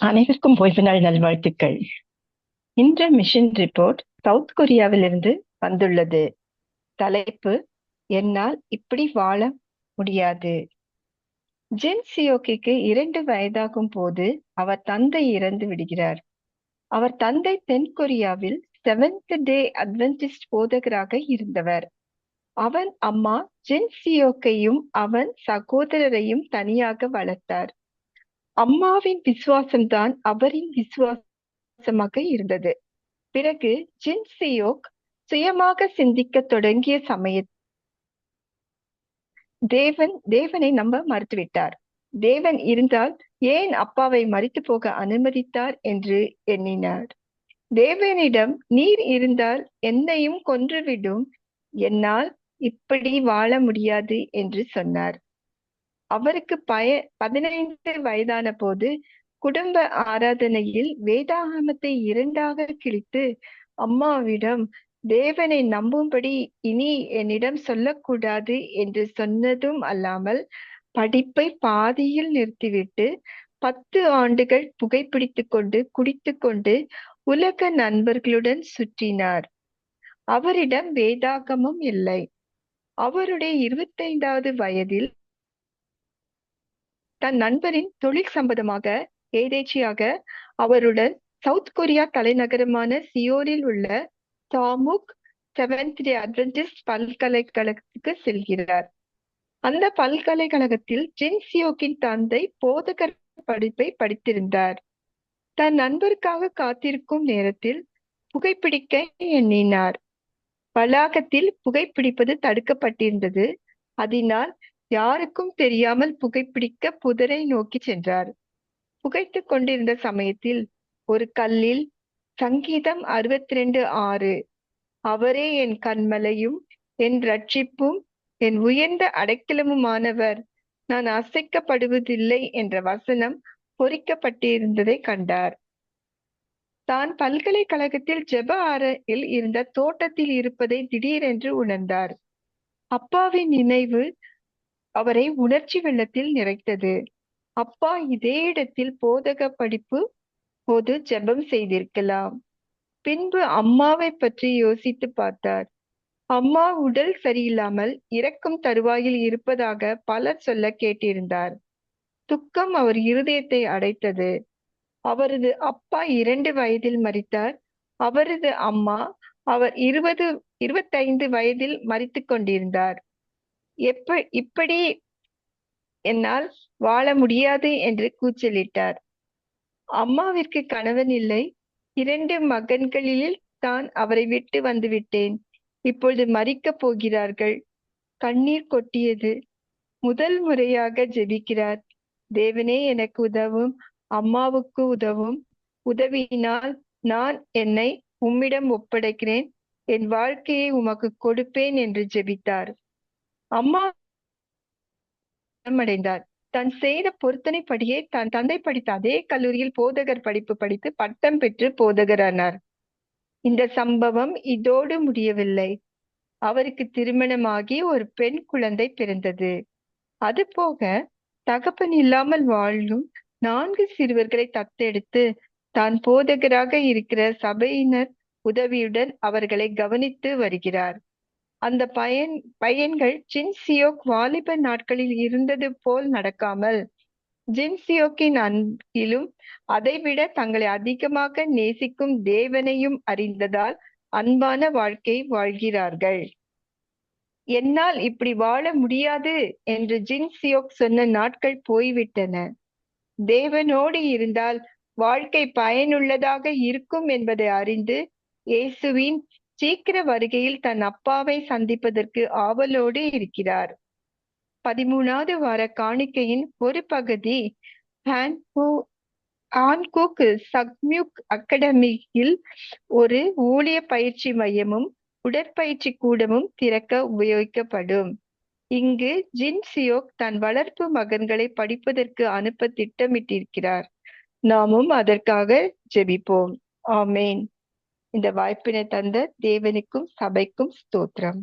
அனைவருக்கும் ஓய்வு நாள் நல்வாழ்த்துக்கள். இன்ற மிஷன் ரிப்போர்ட் சவுத் கொரியாவிலிருந்து வந்துள்ளது. தலைப்பு என்னால் இப்படி வாழ முடியாது. ஜென் சியோகிக்கு இரண்டு வயதாகும் போது அவர் தந்தை இறந்து விடுகிறார். அவர் தந்தை தென் கொரியாவில் செவன்த் டே அட்வென்டிஸ்ட் போதகராக இருந்தவர். அவன் அம்மா ஜென் சியோக்கையும் அவன் சகோதரரையும் தனியாக வளர்த்தார். அம்மாவின் விசுவாசம்தான் அவரின் விசுவாசமாக இருந்தது. பிறகு ஜின் சியோக் சுயமாக சிந்திக்க தொடங்கிய சமய தேவன் தேவனை நம்ப மறுத்துவிட்டார். தேவன் இருந்தால் ஏன் அப்பாவை மறித்து போக அனுமதித்தார் என்று எண்ணினார். தேவனிடம் நீர் இருந்தால் என்னையும் கொன்றுவிடும். என்னால் இப்படி வாழ முடியாது என்று சொன்னார். அவருக்கு பய பதினைந்து வயதான போது குடும்ப ஆராதனையில் வேதாகமத்தை இரண்டாக கிழித்து அம்மாவிடம் தேவனை நம்பும்படி இனி என்னிடம் சொல்லக்கூடாது என்று சொன்னதும் அல்லாமல் படிப்பை பாதியில் நிறுத்திவிட்டு பத்து ஆண்டுகள் புகைப்பிடித்து கொண்டு குடித்து கொண்டு உலக நண்பர்களுடன் சுற்றினார். அவரிடம் வேதாகமும் இல்லை. அவருடைய இருபத்தைந்தாவது வயதில் தன் நண்பரின் தொழில் சம்பந்தமாக ஏதேச்சியாக அவருடன் சவுத் கொரியா தலைநகரமான சியோலில் உள்ள தாமுக் செவன்த் டே அட்வென்டிஸ்ட் பல்கலைக்கழகத்துக்கு செல்கிறார். அந்த பல்கலைக்கழகத்தில் ஜின் சியோக்கின் தந்தை போதகர் படிப்பை படித்திருந்தார். தன் நண்பருக்காக காத்திருக்கும் நேரத்தில் புகைப்பிடிக்க எண்ணினார். வளாகத்தில் புகைப்பிடிப்பது தடுக்கப்பட்டிருந்தது. அதனால் யாருக்கும் தெரியாமல் புகைப்பிடிக்க புதரை நோக்கி சென்றார். புகைத்து கொண்டிருந்த சமயத்தில் ஒரு கல்லில் சங்கீதம் அறுபத்தி ரெண்டு ஆறு அவரே என் கண்மலையும் என் ரட்சிப்பும் என் உயர்ந்த அடைக்கலமுமானவர். நான் அசைக்கப்படுவதில்லை என்ற வசனம் பொறிக்கப்பட்டிருந்ததை கண்டார். தான் பல்கலைக்கழகத்தில் ஜெப அறையில் இருந்த தோட்டத்தில் இருப்பதை திடீரென்று உணர்ந்தார். அப்பாவின் நினைவு அவரை உணர்ச்சி வெள்ளத்தில் நிறைத்தது. அப்பா இதே இடத்தில் போதக படிப்பு போது ஜெபம் செய்திருக்கலாம். பின்பு அம்மாவை பற்றி யோசித்து பார்த்தார். அம்மா உடல் சரியில்லாமல் இறக்கும் தருவாயில் இருப்பதாக பலர் சொல்ல கேட்டிருந்தார். துக்கம் அவர் இருதயத்தை அடைத்தது. அவரது அப்பா இரண்டு வயதில் மறித்தார் அவரது அம்மா அவர் இருபது இருபத்தைந்து வயதில் மறித்து கொண்டிருந்தார். எப்ப இப்படி என்னால் வாழ முடியாது என்று கூச்சலிட்டார். அம்மாவிற்கு கணவன் இல்லை. இரண்டு மகன்களில் தான் அவரை விட்டு வந்துவிட்டேன் இப்பொழுது மறிக்கப் போகிறார்கள். கண்ணீர் கொட்டியது. முதல் முறையாக ஜெபிக்கிறார். தேவனே எனக்கு உதவும். அம்மாவுக்கு உதவும். உதவியினால் நான் என்னை உம்மிடம் ஒப்படைக்கிறேன். என் வாழ்க்கையை உமக்கு கொடுப்பேன் என்று ஜெபித்தார். அம்மா அடைந்தார் தான் செய்த பொருத்தனைப்படியே தன் தந்தை படித்த அதே கல்லூரியில் போதகர் படிப்பு படித்து பட்டம் பெற்று போதகரானார். இந்த சம்பவம் இதோடு முடியவில்லை. அவருக்கு திருமணமாகி ஒரு பெண் குழந்தை பிறந்தது. அது போக தகப்பன் இல்லாமல் வாழும் நான்கு சிறுவர்களை தத்தெடுத்து தான் போதகராக இருக்கிற சபையினர் உதவியுடன் அவர்களை கவனித்து வருகிறார். அந்த பயன் பையன்கள் ஜின்சியோக் வாலிப நாட்களில் இருந்தது போல் நடக்காமல் ஜின்சியோக்கின் அன்பிலும் அதைவிட தங்களை அதிகமாக நேசிக்கும் தேவனையும் அறிந்ததால் அன்பான வாழ்க்கை வாழ்கிறார்கள். என்னால் இப்படி வாழ முடியாது என்று ஜின்சியோக் சொன்ன நாட்கள் போய்விட்டன. தேவனோடு இருந்தால் வாழ்க்கை பயனுள்ளதாக இருக்கும் என்பதை அறிந்து இயேசுவின் சீக்கிர வருகையில் தன் அப்பாவை சந்திப்பதற்கு ஆவலோடு இருக்கிறார். பதிமூணாவது வார காணிக்கையின் ஒரு பகுதி ஆன்குக் சக்மியுக் அகாடமியில் ஒரு ஊழிய பயிற்சி மையமும் உடற்பயிற்சி கூடமும் திறக்க உபயோகிக்கப்படும். இங்கு ஜின் சியோக் தன் வளர்ப்பு மகன்களை படிப்பதற்கு அனுப்ப திட்டமிட்டிருக்கிறார். நாமும் அதற்காக ஜெபிப்போம். ஆமேன். இந்த வாய்ப்பினை தந்த தேவனுக்கும் சபைக்கும் ஸ்தோத்திரம்.